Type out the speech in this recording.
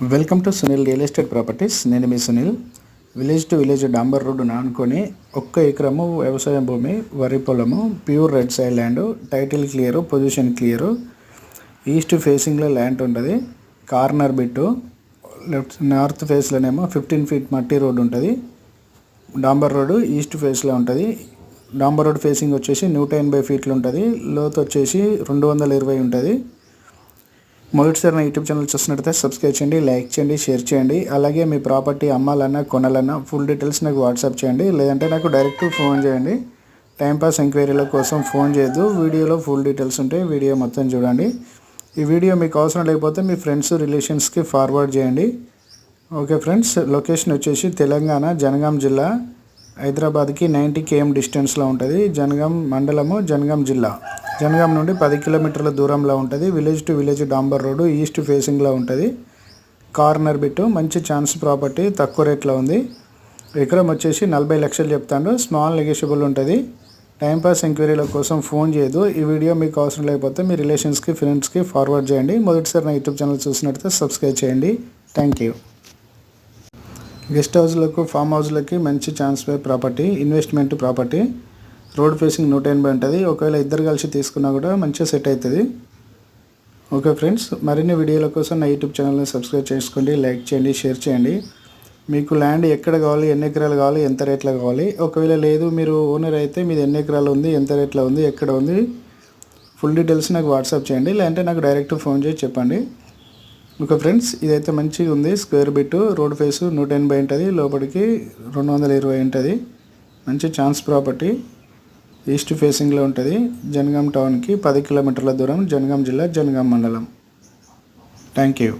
Welcome to Sunil real estate properties. నేను మీ Sunil. Village to village డాంబర్ రోడ్డు నానుకొని ఒక్క ఎకరము వ్యవసాయ భూమి వరి పొలము pure red side land title clear position clear. East ఫేసింగ్లో ల్యాండ్ ఉంటుంది కార్నర్ బిట్టు. లెఫ్ట్ నార్త్ ఫేస్లోనేమో ఫిఫ్టీన్ ఫీట్ మట్టి రోడ్ ఉంటుంది. డాంబర్ రోడ్డు ఈస్ట్ ఫేస్లో ఉంటుంది. డాంబర్ రోడ్ ఫేసింగ్ వచ్చేసి నూట ఎనభై ఫీట్లు ఉంటుంది. లోతు వచ్చేసి రెండు వందల ఇరవై ఉంటుంది. మొదటిసారి నా యూట్యూబ్ ఛానల్ చూస్తున్నట్టయితే సబ్స్క్రైబ్ చేయండి లైక్ చేయండి షేర్ చేయండి. అలాగే మీ ప్రాపర్టీ అమ్మాలన్నా కొనాలన్నా ఫుల్ డీటెయిల్స్ నాకు వాట్సాప్ చేయండి. లేదంటే నాకు డైరెక్ట్ ఫోన్ చేయండి. టైంపాస్ ఎంక్వైరీల కోసం ఫోన్ చేయొద్దు. వీడియోలో ఫుల్ డీటెయిల్స్ ఉంటాయి వీడియో మొత్తం చూడండి. ఈ వీడియో మీకు అవసరం లేకపోతే మీ ఫ్రెండ్స్ రిలేషన్స్కి ఫార్వర్డ్ చేయండి. ఓకే ఫ్రెండ్స్ లొకేషన్ వచ్చేసి తెలంగాణ జనగాం జిల్లా. హైదరాబాద్కి నైంటీ కేఎం డిస్టెన్స్లో ఉంటుంది. జనగాం మండలము జనగాం జిల్లా. జనగాం నుండి పది కిలోమీటర్ల దూరంలో ఉంటుంది. విలేజ్ టు విలేజ్ డాంబర్ రోడ్డు ఈస్ట్ ఫేసింగ్లో ఉంటుంది. కార్నర్ బిట్టు మంచి ఛాన్స్ ప్రాపర్టీ తక్కువ రేట్లో ఉంది. ఎకరం వచ్చేసి నలభై లక్షలు చెప్తాను స్మాల్ నెగోషియబుల్ ఉంటుంది. టైంపాస్ ఎంక్వైరీల కోసం ఫోన్ చేయదు ఈ వీడియో మీకు అవసరం లేకపోతే మీ రిలేషన్స్కి ఫ్రెండ్స్కి ఫార్వర్డ్ చేయండి. మొదటిసారి నా యూట్యూబ్ ఛానల్ చూసినట్లయితే సబ్స్క్రైబ్ చేయండి. థ్యాంక్ యూ గెస్ట్ హౌస్లకు ఫామ్ హౌస్లకి మంచి chance pay property investment property road facing నూట ఎనభై ఉంటుంది. ఒకవేళ ఇద్దరు కలిసి తీసుకున్నా కూడా మంచిగా సెట్ అవుతుంది ఓకే ఫ్రెండ్స్ మరిన్ని వీడియోల కోసం నా యూట్యూబ్ ఛానల్ని సబ్స్క్రైబ్ చేసుకోండి లైక్ చేయండి షేర్ చేయండి. మీకు ల్యాండ్ ఎక్కడ కావాలి ఎన్ని ఎకరాలు కావాలి ఎంత రేట్లో కావాలి? ఒకవేళ లేదు మీరు ఓనర్ అయితే మీది ఎన్ని ఎకరాలు ఉంది ఎంత రేట్లో ఉంది ఎక్కడ ఉంది? ఫుల్ డీటెయిల్స్ నాకు వాట్సాప్ చేయండి లేదంటే నాకు డైరెక్ట్ ఫోన్ చేసి చెప్పండి. ఓకే ఫ్రెండ్స్ ఇదైతే మంచిగా ఉంది. స్క్వేర్ బిట్ రోడ్ ఫేస్ నూట ఎనభై ఉంటుంది లోపలికి రెండు వందల ఇరవై ఉంటుంది. మంచి ఛాన్స్ ప్రాపర్టీ. ఈస్ట్ ఫేసింగ్లో ఉంటుంది. జనగాం టౌన్కి పది కిలోమీటర్ల దూరం జనగాం జిల్లా జనగాం మండలం. Thank you